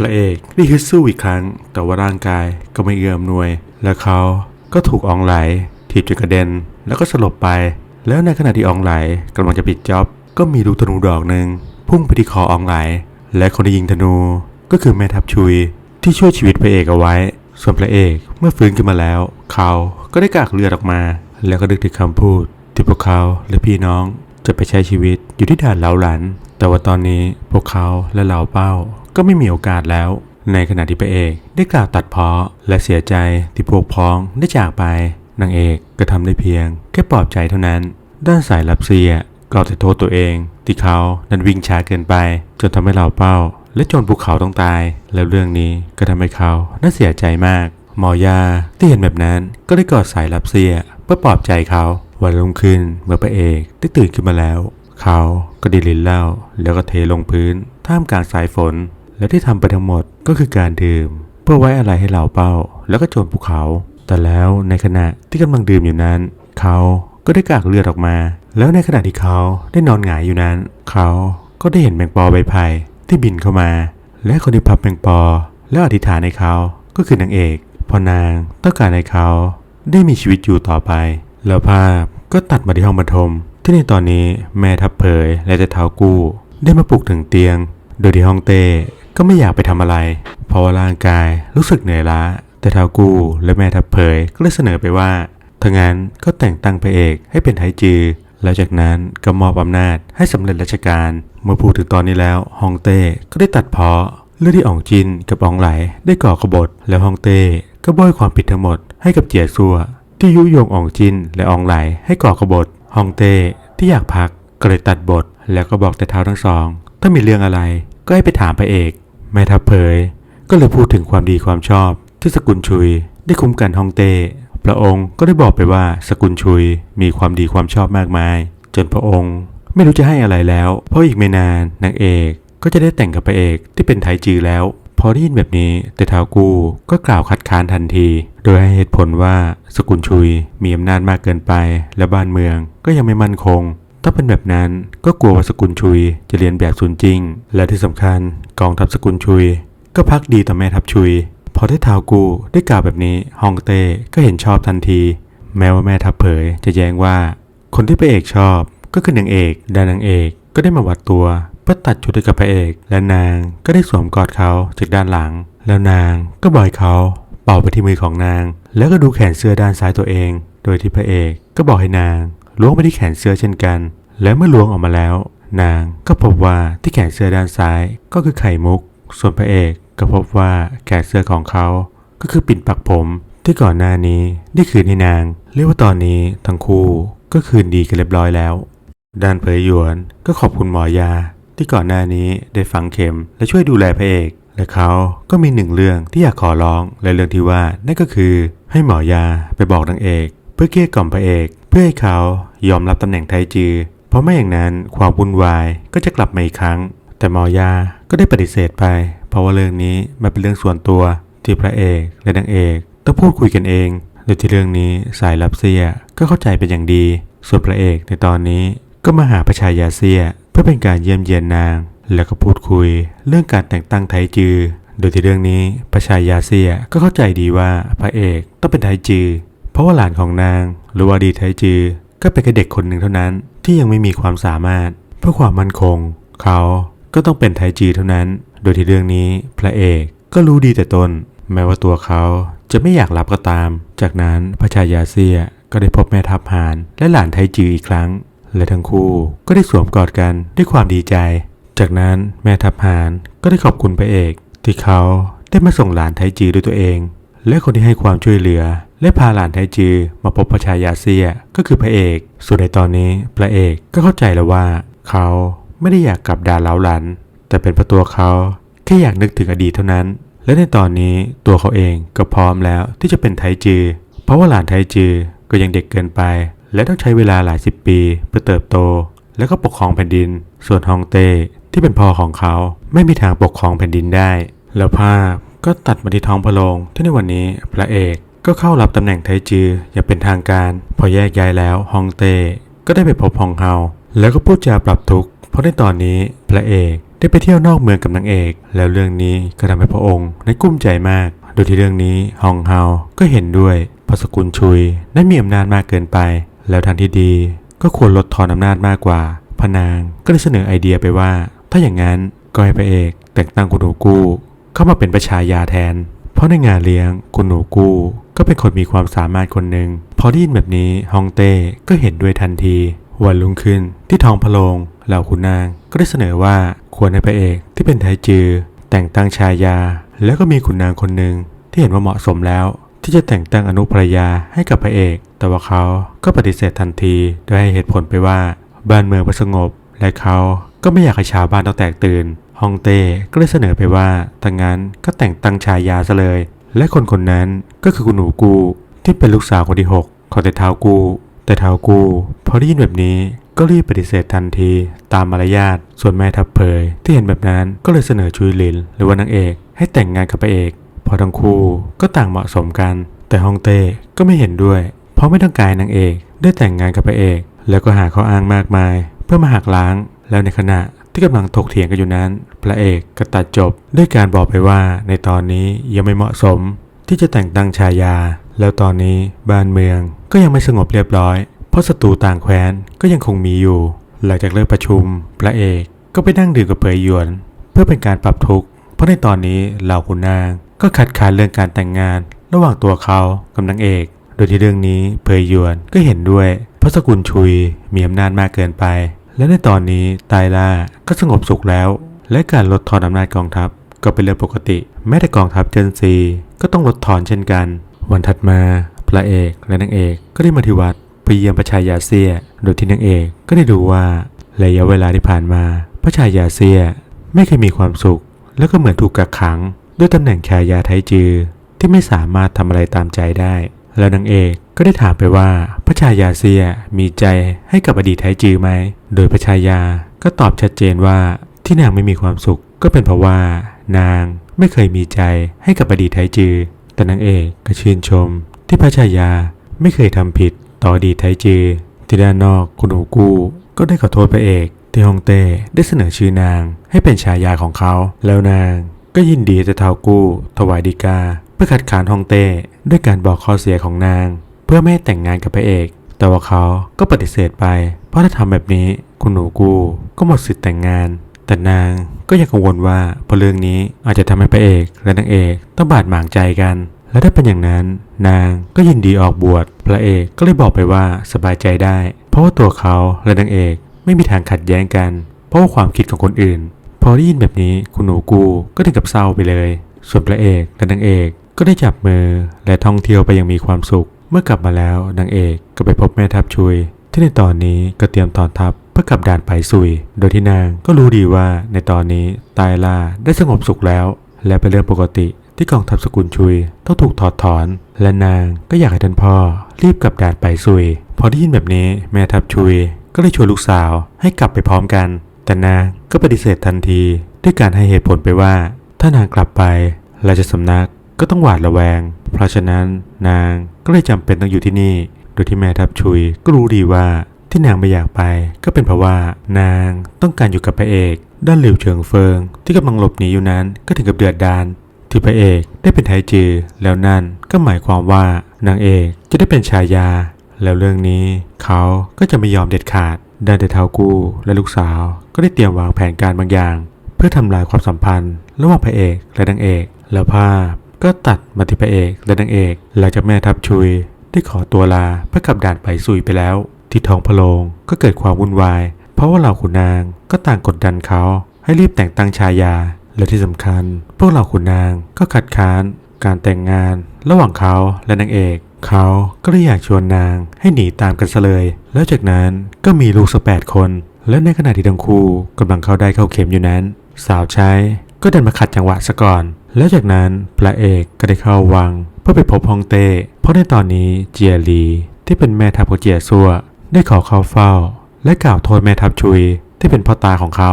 พระเอกได้ฮึดสู้อีกครั้ง แต่ว่าร่างกายก็ไม่เอื้อมหน่วย และเขาก็ถูกอองไหลถีบจนกระเด็น แล้วก็สลบไป แล้วในขณะที่อองไหลกำลังจะปิดจ็อบ ก็มีลูกธนูดอกหนึ่งพุ่งไปที่คออองไหล และคนที่ยิงธนูก็คือแม่ทัพชุย ที่ช่วยชีวิตพระเอกเอาไว้ ส่วนพระเอกเมื่อฟื้นขึ้นมาแล้ว เขาก็ได้กากเลือดออกมา แล้วก็ดึกถึงคำพูด ที่พวกเขาและพี่น้องจะไปใช้ชีวิตอยู่ที่ด่านเหลาหลัน แต่ว่าตอนนี้พวกเขาและเหลาเป้า ก็ไม่มีโอกาสแล้ว ในขณะที่พระเอกได้กล่าวตัดเพ้อและเสียใจที่พวกพ้องได้จากไป นางเอกก็ทำได้เพียง แค่ปลอบใจเท่านั้น ด้านสายลับเซียกล่าวแต่โทษตัวเอง ที่เขานั้นวิ่งช้าเกินไป จนทำให้เหล่าเป้า และจนภูเขาต้องตาย แล้วเรื่องนี้ก็ทำให้เขาน่าเสียใจมาก หมอยาที่เห็นแบบนั้นก็ได้กอดสายลับเสียเพื่อปลอบใจเขาวันรุ่งขึ้นเมื่อพระเอกได้ตื่นขึ้นมาแล้ว เขาก็ด้ลินเหล้าแล้วก็เทลงพื้น ท่ามกลางสายฝน และที่ทำไปทั้งหมดก็คือการดื่ม เพื่อไว้อะไรให้เหล่าเป้า แล้วก็โจรภูเขา แต่แล้วในขณะที่กำลังดื่มอยู่นั้น เขาก็ได้กากเลือดออกมา แล้วในขณะที่เขาได้นอนหงายอยู่นั้น เขาก็ได้เห็นแมงปอใบไผ่ที่บินเข้ามา และคนที่พับแมงปอ แล้วอธิษฐานในเขาก็คือนางเอกพอนางต้องการให้เขาได้มีชีวิตอยู่ต่อไป แล้วภาพก็ตัดมาที่ห้องบรรทม ที่ในตอนนี้แม่ทับเผยและจะเท้ากู้ ได้มาปลุกถึงเตียง โดยที่ห้องเต้ ก็ไม่อยากไปทำอะไร เพราะว่าร่างกายรู้สึกเหนื่อยล้า แต่เท้ากู้และแม่ทับเผยก็เลยเสนอไปว่าถ้างั้นก็แต่งตั้งพระเอกให้เป็นไทจือ แล้วจากนั้นก็มอบอำนาจให้สำเร็จราชการ เมื่อพูดถึงตอนนี้แล้วฮองเต้ก็ได้ตัดเพ้อเรื่องที่อ่องจินกับอ่องไหลได้ก่อกบฏแล้วฮองเต้ก็บ้อยความผิดทั้งหมดให้กับเจียซัว ที่ยุยงอ่องจินและอ่องไหลให้ก่อกบฏฮองเต้ที่อยากพักก็เลยตัดบท แล้วก็บอกแต่เท้าทั้งสอง ถ้ามีเรื่องอะไร ก็ให้ไปถามพระเอก แม่ทัพเผย ก็เลยพูดถึงความดีความชอบ ที่สกุลชุย ได้คุ้มกันฮองเต้พระองค์ก็ได้บอกไปว่าสกุลชุยมีความดีความชอบมากมาย จนพระองค์ไม่รู้จะให้อะไรแล้ว เพราะอีกไม่นานนางเอกก็จะได้แต่งกับพระเอกที่เป็นไทจือแล้ว พอได้ยินแบบนี้แต่ท้าวกู้ก็กล่าวคัดค้านทันที โดยให้เหตุผลว่าสกุลชุยมีอำนาจมากเกินไป และบ้านเมืองก็ยังไม่มั่นคง ถ้าเป็นแบบนั้นก็กลัวว่าสกุลชุยจะเรียนแบบซุนจริง และที่สำคัญกองทัพสกุลชุย ก็พักดีต่อแม่ทัพชุย พอได้ท้าวกูได้กล่าวแบบนี้ฮองเต้ก็เห็นชอบทันที แม้ว่าแม่ทัพเผยจะแย้งว่า คนที่พระเอกชอบก็คือนางเอกด้านนางเอกก็ได้มาวัดตัวเพื่อตัดชุดให้กับพระเอก และนางก็ได้สวมกอดเขาจากด้านหลัง แล้วนางก็บ่อยเขาเป่าไปที่มือของนาง แล้วก็ดูแขนเสื้อด้านซ้ายตัวเอง โดยที่พระเอกก็บอกให้นาง ล้วงไปที่แขนเสื้อเช่นกัน และเมื่อล้วงออกมาแล้ว นางก็พบว่าที่แขนเสื้อด้านซ้ายก็คือไข่มุก ส่วนพระเอกก็พบว่าแขนเสื้อของเขา ก็คือปิ่นปักผม ที่ก่อนหน้านี้ได้คืนให้นาง เรียกว่าตอนนี้ทั้งคู่ก็คืนดีกันเรียบร้อยแล้ว ด้านเผยหยวนก็ขอบคุณหมอยา ที่ก่อนหน้านี้ได้ฝังเข็มและช่วยดูแลพระเอก และเขาก็มีหนึ่งเรื่องที่อยากขอร้องและเรื่องที่ว่านั่นก็คือให้หมอยาไปบอกนางเอก เพื่อเกลี้ยกล่อมพระเอก เพื่อให้เขายอมรับตำแหน่งไทจือเพราะไม่อย่างนั้นความวุ่นวายก็จะกลับมาอีกครั้ง แต่หมอยาก็ได้ปฏิเสธไป เพราะว่าเรื่องนี้มันเป็นเรื่องส่วนตัวที่พระเอกและนางเอกต้องพูดคุยกันเองโดยที่เรื่องนี้สายลับเซียก็เข้าใจเป็นอย่างดี ส่วนพระเอกในตอนนี้ก็มาหาพระชายาเซียเพื่อเป็นการเยี่ยมเยียนนาง แล้วก็พูดคุยเรื่องการแต่งตั้งไทจือ โดยที่เรื่องนี้พระชายาเซียก็เข้าใจดีว่าพระเอกต้องเป็นไทจือ ราะว่าหลานของนางหรือว่าดีไทจือ ก็เป็นแค่เด็กคนหนึ่งเท่านั้นที่ยังไม่มีความสามารถ เพื่อความมั่นคง เขาก็ต้องเป็นไทจือเท่านั้น โดยที่เรื่องนี้พระเอกก็รู้ดีแต่ตน แม้ว่าตัวเขาจะไม่อยากรับก็ตาม จากนั้นพระชายาเซียก็ได้พบแม่ทัพหานและหลานไทจืออีกครั้ง และทั้งคู่ก็ได้สวมกอดกันด้วยความดีใจ จากนั้นแม่ทัพหานก็ได้ขอบคุณพระเอก ที่เขาได้มาส่งหลานไทจือด้วยตัวเอง และคนที่ให้ความช่วยเหลือ และพาหลานไทจือมาพบพระชายาเซียก็คือพระเอก ส่วนในตอนนี้พระเอกก็เข้าใจแล้วว่า เขาไม่ได้อยากกลับดาเล้าหลัน แต่เป็นเพราะตัวเขาแค่อยากนึกถึงอดีตเท่านั้น และในตอนนี้ตัวเขาเองก็พร้อมแล้วที่จะเป็นไทจือ เพราะว่าหลานไทจือก็ยังเด็กเกินไป และต้องใช้เวลาหลายสิบปีเพื่อเติบโต แล้วก็ปกครองแผ่นดิน ส่วนฮองเต้ที่เป็นพ่อของเขาไม่มีทางปกครองแผ่นดินได้ แล้วภาพก็ตัดมาที่ท้องพระโรงที่ในวันนี้พระเอก ก็เข้ารับตำแหน่งไทจืออย่างเป็นทางการ พอแยกย้ายแล้วฮองเต้ก็ได้ไปพบฮองเฮาแล้วก็พูดจาปรับทุกข์เพราะในตอนนี้พระเอกได้ไปเที่ยวนอกเมืองกับนางเอก แล้วเรื่องนี้ก็ทำให้พระองค์ได้กุ้มใจมาก โดยที่เรื่องนี้ฮองเฮาก็เห็นด้วยเพราะสกุลชุยได้มีอำนาจมากเกินไป แล้วทางที่ดีก็ควรลดทอนอำนาจมากกว่าพนางก็ได้เสนอไอเดียไปว่า ถ้าอย่างนั้นก็ให้พระเอกแต่งตั้งคุณหนูกู้เข้ามาเป็นประชายาแทน ราะในงานเลี้ยงคุณหนูกู้ก็เป็นคนมีความสามารถคนหนึ่งพอได้ยินแบบนี้ฮองเต้ก็เห็นด้วยทันที วันรุ่งขึ้นที่ท้องพระโรงเหล่าขุนนางก็ได้เสนอว่าควรให้พระเอกที่เป็นไทจือ แต่งตั้งชายา แล้วก็มีขุนนางคนหนึ่งที่เห็นว่าเหมาะสมแล้ว ที่จะแต่งตั้งอนุภรยาให้กับพระเอก แต่ว่าเขาก็ปฏิเสธทันทีโดยให้เหตุผลไปว่า บ้านเมืองไม่สงบและเขาก็ไม่อยากให้ชาวบ้านต้องแตกตื่น ฮองเต้ก็เลยเสนอไปว่าถ้างั้นก็แต่งตั้งชายาซะเลย และคนคนนั้นก็คือคุณหนูกูที่เป็นลูกสาวคนที่ 6 ของแต่เท้ากู แต่เท้ากูพอได้ยินแบบนี้ก็รีบปฏิเสธทันทีตามมารยาท ส่วนแม่ทัพเผย ที่เห็นแบบนั้นก็เลยเสนอชุยลิน หรือว่านางเอกให้แต่งงานกับพระเอกเพอทั้งคู่ก็ต่างเหมาะสมกัน แต่ฮองเต้ก็ไม่เห็นด้วย เพราะไม่ต้องการนางเอกได้แต่งงานกับพระเอก แล้วก็หาข้ออ้างมากมาย เพื่อมาหักล้าง แล้วในขณะ ที่กำลังถกเถียงกันอยู่นั้น พระเอกก็ตัดจบ ด้วยการบอกไปว่าในตอนนี้ยังไม่เหมาะสม ที่จะแต่งตั้งชายา แล้วตอนนี้บ้านเมืองก็ยังไม่สงบเรียบร้อย เพราะศัตรูต่างแคว้นก็ยังคงมีอยู่ หลังจากเลิกประชุม พระเอกก็ไปนั่งดื่มกับเปยหยวน เพื่อเป็นการปรับทุกข์เพราะในตอนนี้เหล่าขุนนางก็คัดค้านเรื่องการแต่งงาน ระหว่างตัวเขากับนางเอก โดยที่เรื่องนี้เผยหยวนก็เห็นด้วยเพราะสกุลชุยมีอำนาจมากเกินไป และในตอนนี้ไตล่าก็สงบสุขแล้ว และการลดทอนอำนาจกองทัพก็เป็นเรื่องปกติ แม้แต่กองทัพเจนซีก็ต้องลดทอนเช่นกัน วันถัดมาพระเอกและนางเอกก็ได้มาที่วัดไปเยี่ยมพระชายาเซีย โดยที่นางเอกก็ได้ดูว่าระยะเวลาที่ผ่านมาพระชายาเซียไม่เคยมีความสุข แล้วก็เหมือนถูกกักขัง ด้วยตำแหน่งชายาไทจือที่ไม่สามารถทำอะไรตามใจได้ แล้วนางเอก ก็ได้ถามไปว่า พระชายาเซียมีใจให้กับอดีตไทจือไหม โดยพระชายาก็ตอบชัดเจนว่าที่นางไม่มีความสุขก็เป็นเพราะว่า นางไม่เคยมีใจให้กับอดีตไทจือ แต่นางเอกก็ชื่นชม ที่พระชายาไม่เคยทำผิดต่ออดีตไทจือ ที่ด้านนอกคุณหูกู้ก็ได้ขอโทษพระเอกที่ฮองเต้ได้เสนอชื่อนางให้เป็นฉายาของเขา แล้วนางก็ยินดีจะเท้ากู้ ถวายดีกา เพื่อขัดขานฮองเต้ด้วยการบอกข้อเสียของนาง พื่อไม่ให้แต่งงานกับพระเอก แต่ว่าเขาก็ปฏิเสธไป เพราะถ้าทำแบบนี้คุณหนูกูก็หมดสิทธิ์แต่งงาน แต่นางก็ยังกังวลว่าพระเรื่องนี้อาจจะทำให้พระเอกและนางเอกต้องบาดหมางใจกัน และถ้าเป็นอย่างนั้น นางก็ยินดีออกบวชพระเอกก็เลยบอกไปว่าสบายใจได้ เพราะว่าตัวเขาและนางเอกไม่มีทางขัดแย้งกัน เพราะว่าความคิดของคนอื่น พอได้ยินแบบนี้คุณหนูกูก็ถึงกับเศร้าไปเลยส่วนพระเอกและนางเอกก็ได้จับมือและท่องเที่ยวไปอยังมีความสุข เมื่อกลับมาแล้วนางเอกก็ไปพบแม่ทัพชุย ที่ในตอนนี้ก็เตรียมถอนทัพเพื่อกลับด่านไปซุย โดยที่นางก็รู้ดีว่าในตอนนี้ตายลาได้สงบสุขแล้ว และเป็นเรื่องปกติที่กองทัพสกุลชุยต้องถูกถอดถอน และนางก็อยากให้ท่านพ่อรีบกลับด่านไปซุย พอได้ยินแบบนี้แม่ทัพชุยก็เลยชวนลูกสาวให้กลับไปพร้อมกัน แต่นางก็ปฏิเสธทันที ด้วยการให้เหตุผลไปว่า ถ้านางกลับไปราชสำนักก็ต้องหวาดระแวง เพราะฉะนั้นนาง ก็เลยจำเป็นต้องอยู่ที่นี่ โดยที่แม่ทัพชุยก็รู้ดีว่าที่นางไม่อยากไปก็เป็นเพราะว่านางต้องการอยู่กับพระเอก ด้านหลิวเฉิงเฟิง ที่กำลังหลบหนีอยู่นั้นก็ถึงกับเดือดดานที่พระเอกได้เป็นไทจือแล้วนั่นก็หมายความว่านางเอกจะได้เป็นชายา แล้วเรื่องนี้เขาก็จะไม่ยอมเด็ดขาดด้านเดเทากู้และลูกสาวก็ได้เตรียมวางแผนการบางอย่าง เพื่อทำลายความสัมพันธ์ ระหว่างพระเอกและนางเอก แล้วภาพ ก็ตัดมาที่พระเอกและนางเอกหลังจากแม่ทัพชุย ได้ขอตัวลาเพื่อกลับด่านไปซุยไปแล้ว ที่ท้องพระโรงก็เกิดความวุ่นวาย เพราะว่าเหล่าขุนนางก็ต่างกดดันเขาให้รีบแต่งตั้งชายา และที่สำคัญ พวกเหล่าขุนนางก็ขัดค้านการแต่งงาน ระหว่างเขาและนางเอก เขาก็เลยอยากชวนนางให้หนีตามกันซะเลย แล้วจากนั้นก็มีลูกสักแปดคน และในขณะที่ทั้งคู่กำลังเข้าได้เข้าเข็มอยู่นั้น สาวใช้ก็เดินมาขัดจังหวะซะก่อน แล้วจากนั้นพระเอกก็ได้เข้าวัง เพื่อไปพบฮองเต้ เพราะในตอนนี้เจียลีที่เป็นแม่ทัพของเจียซัวได้ขอเข้าเฝ้า และกล่าวโทษแม่ทัพชุยที่เป็นพ่อตาของเขา